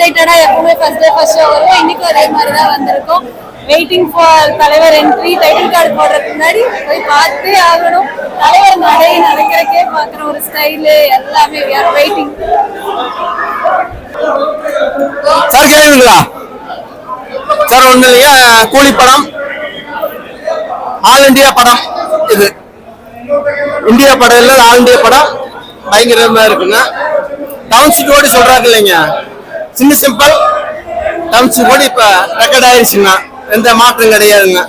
எக்ஸைட்டடா எப்பவுமே first day first show வருவோம் இன்னைக்கும் அதே மாதிரி தான் வந்திருக்கோம். வெயிட்டிங் ஃபார் தலைவர் என்ட்ரி டைட்டில் கார்டு போடுறதுக்கு முன்னாடி போய் பார்த்தே ஆகணும். தலைவர் நடை நடக்கிறக்கே பார்க்குற ஒரு ஸ்டைலு எல்லாமே வெயிட்டிங் சார் கேளுங்களா சார் ஒண்ணு இல்லையா கூலி படம்? ஆல் இந்தியா படம் இது. இந்தியா படம் இல்ல ஆல் இந்தியா படம். பயங்கரமா இருக்குங்க. டவுன் ஓடி சொல்றாங்க இல்லைங்க. சின்ன சிம்பிள் டவுன்ஷிப் கூட இப்ப ரெக்கார்ட் ஆயிடுச்சுன்னா எந்த மாற்றம் கிடையாதுங்க.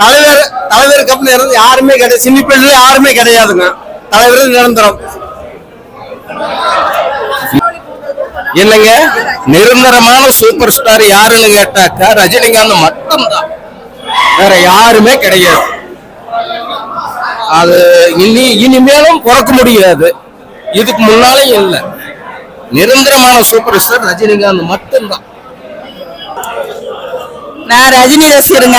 தலைவர் தலைவருக்கு அப்புறம் இருந்து யாருமே கிடையாது சின்ன பிள்ளைல யாருமே கிடையாதுங்க. தலைவர் நிரந்தரம். இல்லைங்க நிரந்தரமான சூப்பர் ஸ்டார் யாருன்னு கேட்டாக்கா ரஜினிகாந்த் மட்டும்தான். வேற யாருமே கிடையாது. அது இனி இனிமேலும் பிறக்க முடியாது. இதுக்கு முன்னாலே இல்லை. நிரந்தரமான சூப்பர் ஸ்டார் ரஜினிகாந்த் மட்டும்தான். நான் ரஜினி ரசிகருங்க.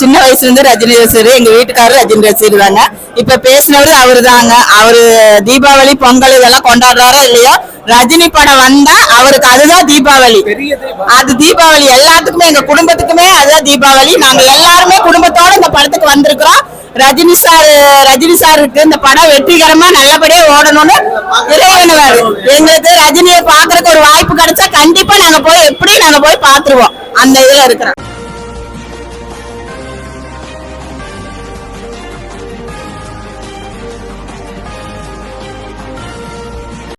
சின்ன வயசுல இருந்து ரஜினி ரசிகர் எங்க வீட்டுக்காரர் ரஜினி ரசிகர் தாங்க. இப்ப பேசினவரு அவரு தாங்க அவரு தீபாவளி பொங்கல் இதெல்லாம் கொண்டாடுறாரோ இல்லையோ ரஜினி படம் வந்தா அவருக்கு அதுதான் தீபாவளி. அது தீபாவளி எல்லாத்துக்குமே எங்க குடும்பத்துக்குமே அதுதான் தீபாவளி. நாங்க எல்லாருமே குடும்பத்தோட இந்த படத்துக்கு வந்திருக்கிறோம். ரஜினி சார் ரஜினி சாருக்கு இந்த படம் வெற்றிகரமா நல்லபடியா ஓடணும்னு இறைவனுவாரு. எங்களுக்கு ரஜினியை பாக்குறதுக்கு ஒரு வாய்ப்பு கிடைச்சா கண்டிப்பா நாங்க போய் எப்படியும் நாங்க போய் பாத்துருவோம் அந்த இதுல இருக்கிறோம்